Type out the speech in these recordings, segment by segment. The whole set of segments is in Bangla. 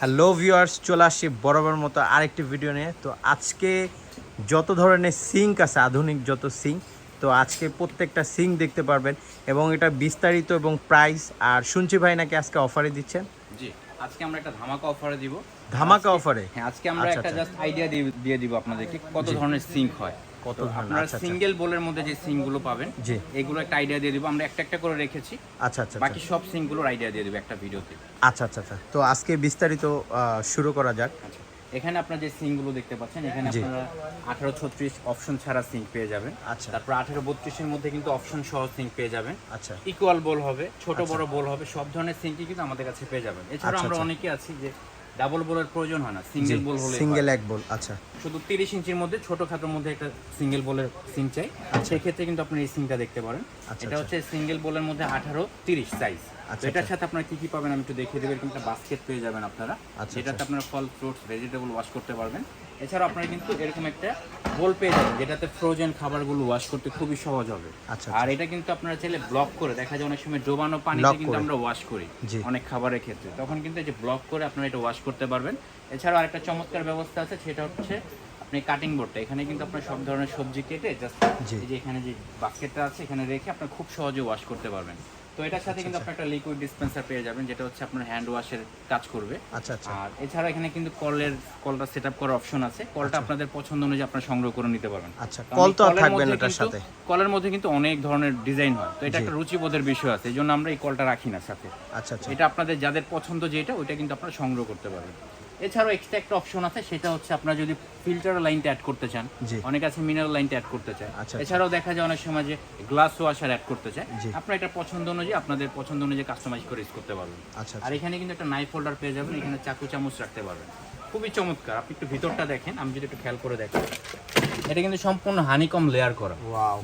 হ্যালো ভিউয়ার্স চলে আসছি বরাবর মতো আরেকটি ভিডিও নিয়ে। তো আজকে যত ধরনের সিঙ্ক আছে আধুনিক যত সিঙ্ক তো আজকে প্রত্যেকটা সিঙ্ক দেখতে পারবেন এবং এটা বিস্তারিত এবং প্রাইস আর শুনছি ভাই নাকি আজকে অফারে দিচ্ছেন? জি আজকে আমরা একটা ধামাকা অফারে দিব। ধামাকা অফারে হ্যাঁ আজকে আমরা আচ্ছা, একটা আচ্ছা। জাস্ট আইডিয়া দিয়ে দিব আপনাদেরকে কত ধরনের সিঙ্ক হয়। কত আপনারা আচ্ছা, আচ্ছা। সিঙ্গেল বোলের মধ্যে যে সিঙ্কগুলো পাবেন জি। এগুলো একটা আইডিয়া দিয়ে দিব। আমরা একটা একটা করে রেখেছি। আচ্ছা আচ্ছা বাকি সব সিঙ্কগুলোর আইডিয়া দিয়ে দিব একটা ভিডিওতে। আচ্ছা আচ্ছা আচ্ছা। তো আজকে বিস্তারিত শুরু করা যাক। আচ্ছা। এখানে আপনার যে দেখতে পাচ্ছেন এখানে আপনারা আঠারো ছত্রিশ অপশন ছাড়া সিঙ্ক পেয়ে যাবেন। আচ্ছা। তারপর আঠারো বত্রিশের মধ্যে কিন্তু অপশন সহ সিঙ্ক পেয়ে যাবেন। আচ্ছা। ইকুয়াল বল হবে ছোট বড় বল হবে সব ধরনের সিঙ্কই কিন্তু আমাদের কাছে পেয়ে যাবেন। এছাড়া আচ্ছা, আমরা আচ্ছা। অনেকে আছি যে ডাবল বলের প্রয়োজন হয় না সিঙ্গেল বল হলে সিঙ্গেল এক বল আচ্ছা। শুধু তিরিশ ইঞ্চির মধ্যে ছোট মধ্যে একটা সিঙ্গেল বলের চাই। সেক্ষেত্রে কিন্তু আপনি এই সিংটা দেখতে পারেন। আচ্ছা, এটা আচ্ছা। হচ্ছে সিঙ্গেল বলের মধ্যে আঠারো তিরিশ সাইজ আচ্ছা, এটার আচ্ছা। সাথে আপনারা কি কি পাবেন আমি একটু দেখিয়ে দেবো এরকম একটা বাস্কেট পেয়ে যাবেন আপনারা। আচ্ছা, যেটাতে আচ্ছা। আপনারা ফল ফ্রুটস ভেজিটেবল ওয়াশ করতে পারবেন। এছাড়া আপনারা কিন্তু এরকম একটা বোল পেয়ে যাবেন যেটাতে ফ্রোজেন খাবারগুলো ওয়াশ করতে খুবই সহজ হবে। আচ্ছা, আর এটা কিন্তু আপনারা চাইলে ব্লক করে দেখা যায় অনেক সময় ডোবানো পানিতে কিন্তু আমরা ওয়াশ করি অনেক খাবারের ক্ষেত্রে। তখন কিন্তু এই যে ব্লক করে আপনারা এটা ওয়াশ করতে পারবেন। এছাড়াও আরেকটা চমৎকার ব্যবস্থা আছে সেটা হচ্ছে আপনি কাটিং বোর্ডটা এখানে কিন্তু আপনার সব ধরনের সবজি কেটে জাস্ট এই যে এখানে যে বাস্কেটটা আছে এখানে রেখে আপনার খুব সহজে ওয়াশ করতে পারবেন। তো এটার সাথে কিন্তু আপনি একটা লিকুইড ডিসপেন্সার পেয়ে যাবেন যেটা হচ্ছে আপনার হ্যান্ড ওয়াশের কাজ করবে। আচ্ছা আচ্ছা। আর এছাড়া এখানে কিন্তু কলের কলটা সেট আপ করার অপশন আছে। কলটা আপনাদের পছন্দ অনুযায়ী আপনারা সংগ্রহ করে নিতে পারবেন। আচ্ছা কল তো থাকবে না এটার সাথে। কলের মধ্যে কিন্তু অনেক ধরনের ডিজাইন হয়। তো এটা। একটা রুচিবোধের বিষয় আছে এই জন্য আমরা এই কলটা রাখি না সাথে। আচ্ছা আচ্ছা। এটা আপনাদের যাদের পছন্দ যেটা ওইটা কিন্তু আপনারা সংগ্রহ করতে পারবেন। এছাড়াও এক্সট্রা একটা অপশন আছে সেটা হচ্ছে আপনারা যদি ফিল্টার লাইনটা অ্যাড করতে চান। অনেক আছে মিনারেল লাইনটা অ্যাড করতে চায়। আচ্ছা, আচ্ছা। এছাড়াও দেখা যায় অনেক সময় যে গ্লাস ওয়াশার অ্যাড করতে চায়। আপনারা এটা পছন্দ অনুযায়ী আপনাদের পছন্দ অনুযায়ী কাস্টমাইজ করে ইউজ করতে পারবেন। আচ্ছা আর এখানে কিন্তু একটা নাইফ হোল্ডার পেয়ে যাবেন এখানে চাকু চামচ রাখতে পারবেন। খুবই চমৎকার। আপনি একটু ভিতরটা দেখেন আমি যদি একটু খেয়াল করে দেখেন এটা কিন্তু সম্পূর্ণ হানিকম লেয়ার করা।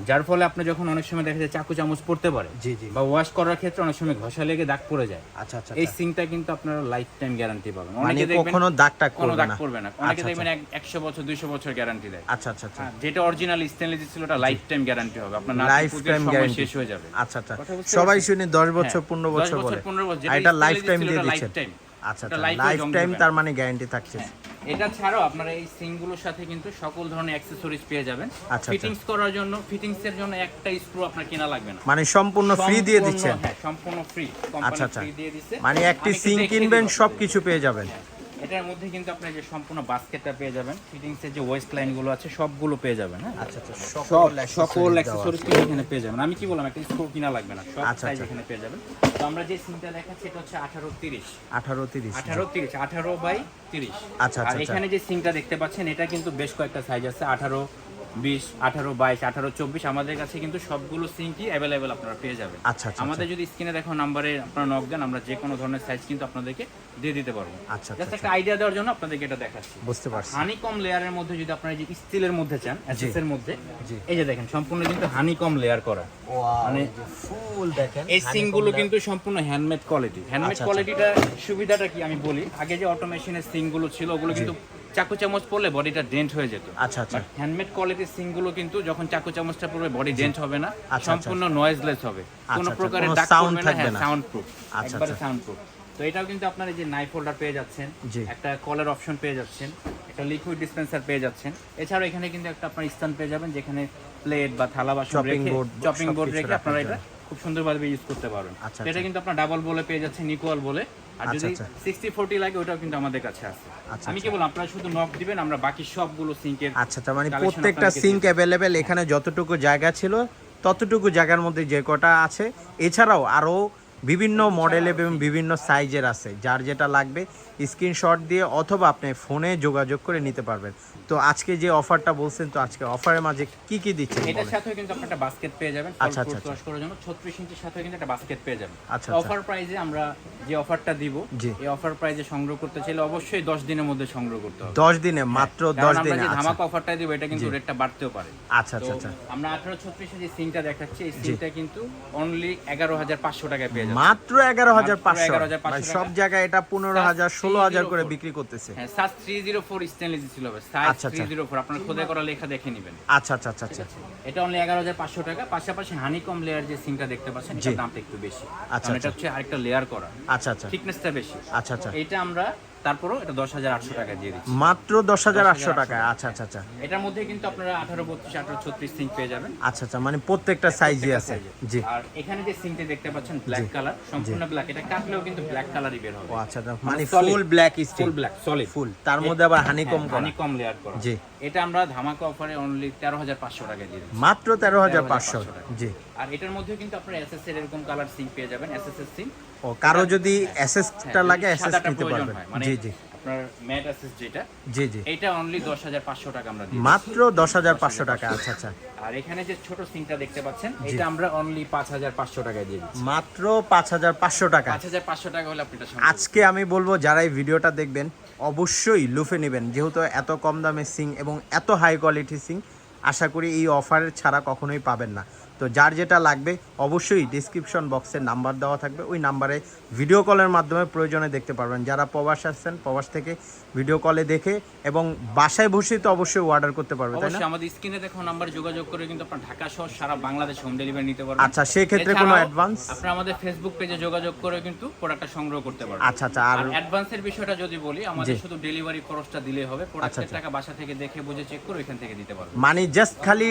যার ফলে আপনি যখন অনেক সময় দেখা যায় চাকু চামচ পড়তে পারে জি জি। বা ওয়াশ করার ক্ষেত্রে অনেক সময় ঘষা লেগে দাগ পড়ে যায়। আচ্ছা আচ্ছা এই আচ্ছা। সিংটা কিন্তু আপনারা লাইফ টাইম গ্যারান্টি পাবেন। মানে অনেকে দেখবেন কখনো দাগ টাগ কোনো করবে দাগ পড়বে না। অনেকে আচ্ছা, দেখবেন এক- একশো বছর দুইশো বছর গ্যারান্টি দেয়। আচ্ছা আচ্ছা আচ্ছা। যেটা অরিজিনাল স্টেনলেস ছিল ওটা লাইফ টাইম গ্যারান্টি হবে। আপনার না লাইফ টাইম গ্যারান্টি শেষ হয়ে যাবে। আচ্ছা আচ্ছা। সবাই শুনে 10 বছর হ্যাঁ, 15 দশ বছর বলে। 15 বছর, যেটা আর এটা লাইফ টাইম দিয়ে দিচ্ছেন। আচ্ছা আচ্ছা লাইফ টাইম তার মানে গ্যারান্টি থাকছে। হ্যাঁ, এটা ছাড়াও আপনারা এই সিংগুলোর সাথে কিন্তু সকল ধরনের অ্যাক্সেসরিজ পেয়ে যাবেন। আচ্ছা। ফিটিংস করার জন্য ফিটিংস এর জন্য একটা স্ক্রু আপনার কেনা লাগবে না। মানে সম্পূর্ণ ফ্রি দিয়ে দিচ্ছেন হ্যাঁ সম্পূর্ণ ফ্রি আচ্ছা, কোম্পানি আচ্ছা। মানে একটি সিং কিনবেন সবকিছু পেয়ে যাবেন। হ্যাঁ, এটার মধ্যে কিন্তু আপনি যে সম্পূর্ণ বাস্কেটটা পেয়ে যাবেন ফিটিংসের যে ওয়েস্ট লাইনগুলো আছে সবগুলো পেয়ে যাবেন হ্যাঁ? আচ্ছা আচ্ছা সব সকল সকল কিন্তু অ্যাক্সেসরিজ এখানে পেয়ে যাবেন। আমি কি বললাম একটা স্ক্রু কিনা লাগবে না সব আচ্ছা, সাইজ আচ্ছা। এখানে পেয়ে যাবেন। তো আমরা যে সিমটা দেখাচ্ছি এটা হচ্ছে আঠারো তিরিশ। 18 30 আঠারো তিরিশ আঠারো বাই তিরিশ। আচ্ছা, আর আচ্ছা, এখানে যে সিনটা দেখতে পাচ্ছেন এটা কিন্তু বেশ কয়েকটা সাইজ আছে আঠারো বিশ আঠারো বাইশ আঠারো চব্বিশ আমাদের কাছে কিন্তু সবগুলো অ্যাভেলেবেল আপনারা পেয়ে যাবেন। আচ্ছা আচ্ছা আমাদের যদি স্ক্রিনে দেখো নাম্বারে আপনারা নক দেন আমরা যে কোনো ধরনের সাইজ কিন্তু আপনাদেরকে দিয়ে দিতে পারব। আচ্ছা জাস্ট আচ্ছা একটা আইডিয়া দেওয়ার জন্য আপনাদেরকে এটা দেখাচ্ছি। বুঝতে পারছি। হানিকম লেয়ারের মধ্যে যদি আপনারা যে স্টিলের মধ্যে চান এর মধ্যে এই যে দেখেন সম্পূর্ণ কিন্তু হানিকম লেয়ার করা। মানে ফুল দেখেন এই সিংগুলো কিন্তু সম্পূর্ণ হ্যান্ডমেড কোয়ালিটি হ্যান্ডমেড আচ্ছা, কোয়ালিটিটা সুবিধাটা কি আমি বলি? আগে যে অটোমেশনের সিংগুলো ছিল ওগুলো কিন্তু চাকু চামচ পড়লে বডিটা ডেন্ট হয়ে যেত। আচ্ছা আচ্ছা। হ্যান্ডমেড কোয়ালিটির সিংগুলো কিন্তু যখন চাকু চামচটা পড়বে বডি ডেন্ট হবে না আচ্ছা, সম্পূর্ণ নয়েজলেস হবে। কোনো আচ্ছা, প্রকারের কোনো দাগ sound পড়বে না থাকবে হ্যাঁ না। সাউন্ড প্রুফ আচ্ছা, একবারে আচ্ছা। সাউন্ড প্রুফ তো এটাও কিন্তু আপনার এই যে নাইফ হোল্ডার পেয়ে যাচ্ছেন একটা কলের অপশন পেয়ে যাচ্ছেন একটা লিকুইড ডিসপেন্সার পেয়ে যাচ্ছেন। এছাড়াও এখানে কিন্তু একটা আপনার স্থান পেয়ে যাবেন যেখানে প্লেট বা থালা বাসন রেখে চপিং বোর্ড রেখে আপনারা এটা খুব সুন্দরভাবে ইউজ করতে পারবেন আচ্ছা, এটা আচ্ছা। কিন্তু আপনার ডাবল বলে পেয়ে যাচ্ছেন নিকোয়াল বলে আর আচ্ছা, যদি। সিক্সটি ফোর্টি লাগে ওটাও কিন্তু আমাদের কাছে আছে আচ্ছা, আমি। কি বললাম আপনারা শুধু নক দিবেন আমরা বাকি সবগুলো সিঙ্কের আচ্ছা তার মানে প্রত্যেকটা সিঙ্ক অ্যাভেলেবেল এখানে যতটুকু জায়গা ছিল ততটুকু জায়গার মধ্যে যে কটা আছে এছাড়াও আরও বিভিন্ন মডেল এবং বিভিন্ন সাইজের আছে। যার যেটা লাগবে স্ক্রিনশট দিয়ে অথবা আপনি ফোনে যোগাযোগ করে নিতে পারবেন। তো আজকে যে অফারটা বলছেন তো আজকে অফারের মাঝে কি কি দিচ্ছেন এটার সাথে কিন্তু আপনি একটা বাস্কেট পেয়ে যাবেন আচ্ছা, আচ্ছা, ফল করার জন্য 36 ইঞ্চির সাথে কিন্তু একটা বাস্কেট পেয়ে যাবেন। আচ্ছা, আচ্ছা। অফার প্রাইজে আমরা যে অফারটা দিব এই অফার প্রাইজে সংগ্রহ করতে চাইলে অবশ্যই 10 দিনের মধ্যে সংগ্রহ করতে হবে। দশ দিনে মাত্র কারণ দশ আমরা দিনে যে আচ্ছা। ধামাকা অফারটা দিব এটা কিন্তু রেটটা বাড়তেও পারে। আচ্ছা আচ্ছা আচ্ছা। আমরা 18 36 যে সিংটা দেখাচ্ছি এই সিংটা কিন্তু অনলি 11500 টাকায় পেয়ে যাবেন মাত্র এগারো হাজার পাঁচশো। সব জায়গায় এটা পনেরো হাজার ষোলো হাজার করে বিক্রি করতেছে। হ্যাঁ সাইজ 304 স্টেনলেস ছিল আচ্ছা, আচ্ছা। 304 আপনার খোদাই করা লেখা দেখে নেবেন। আচ্ছা আচ্ছা আচ্ছা আচ্ছা। এটা অনলি এগারো হাজার পাঁচশো টাকা পাশাপাশি হানিকম লেয়ার যে সিংটা দেখতে পাচ্ছেন। এটার দামটা একটু বেশি। আচ্ছা, এটা আচ্ছা। হচ্ছে আরেকটা লেয়ার করা। আচ্ছা আচ্ছা। থিকনেসটা বেশি। আচ্ছা আচ্ছা। এটা আমরা তারপরও এটা দশ হাজার আটশো টাকা দিয়ে দিচ্ছি। মাত্র দশ হাজার আটশো টাকায়। আচ্ছা আচ্ছা আচ্ছা। এটার মধ্যে কিন্তু আপনারা আঠারো বত্রিশ আঠারো ছত্রিশ সিঙ্ক পেয়ে যাবেন। আচ্ছা আচ্ছা মানে প্রত্যেকটা সাইজই আছে। জি। আর এখানে যে সিঙ্কটি দেখতে পাচ্ছেন ব্ল্যাক কালার সম্পূর্ণ ব্ল্যাক এটা কাটলেও কিন্তু ব্ল্যাক কালারই বের হবে। ও আচ্ছা আচ্ছা, মানে। Full black steel full black solid full তার মধ্যে আবার হানিকম করা। হানি কম লেয়ার করা। জি। এটা আমরা ধামাকা অফারে অনলি তেরো হাজার পাঁচশো টাকা দিয়ে দিচ্ছি। মাত্র তেরো হাজার পাঁচশো। টাকা। জি। আর এটার মধ্যে কিন্তু আপনারা এসএস এর এরকম কালার সিঙ্ক পেয়ে যাবেন। এসএস এর সিঙ্ক ও কারও যদি এসএসটা লাগে এসএস নিতে পারবেন। মানে জি জি। আপনার ম্যাট এসএস যেটা জি জি। এটা অনলি দশ হাজার পাঁচশো টাকা আমরা দিই মাত্র টাকা আচ্ছা আচ্ছা। আর এখানে যে ছোট সিঙ্কটা দেখতে পাচ্ছেন এটা আমরা অনলি পাঁচ হাজার পাঁচশো টাকায় দিয়ে দিচ্ছি। মাত্র টাকা। পাঁচ হাজার পাঁচশো টাকা হলে আপনি এটা আজকে আমি বলব যারা এই ভিডিওটা দেখবেন অবশ্যই লুফে নেবেন যেহেতু এত কম দামে সিং এবং এত হাই কোয়ালিটি সিং আশা করি এই অফারের ছাড়া কখনোই পাবেন না। তো যার যেটা লাগবে অবশ্যই ডিসক্রিপশন বক্সে নাম্বার দেওয়া থাকবে। ওই নাম্বারে ভিডিও কলের মাধ্যমে প্রয়োজনে দেখতে পারবেন। যারা প্রবাস আসছেন প্রবাস থেকে ভিডিও কলে দেখে এবং বাসায় বসে তো অবশ্যই অর্ডার করতে পারবে তাই না? আমাদের স্ক্রিনে দেখো নাম্বার যোগাযোগ করে কিন্তু আপনার ঢাকা সহ সারা বাংলাদেশ হোম ডেলিভারি নিতে পারবেন। আচ্ছা সেক্ষেত্রে কোনো অ্যাডভান্স আপনারা আমাদের ফেসবুক পেজে যোগাযোগ করে কিন্তু প্রোডাক্টটা সংগ্রহ করতে পারবেন। আচ্ছা আচ্ছা আর অ্যাডভান্সের বিষয়টা যদি বলি আমাদের শুধু ডেলিভারি খরচটা দিলেই হবে। প্রোডাক্টের আচ্ছা। টাকা বাসা থেকে দেখে বুঝে চেক করে ওইখান থেকে দিতে পারবেন। মানে জাস্ট খালি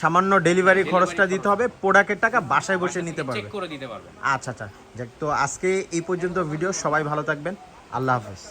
সামান্য ডেলিভারি খরচটা দিতে হবে প্রোডাক্টের টাকা বাসায় বসে নিতে চেক করে দিতে পারবেন আচ্ছা আচ্ছা। যাক, তো আজকে এই পর্যন্ত ভিডিও সবাই ভালো থাকবেন। আল্লাহ হাফেজ।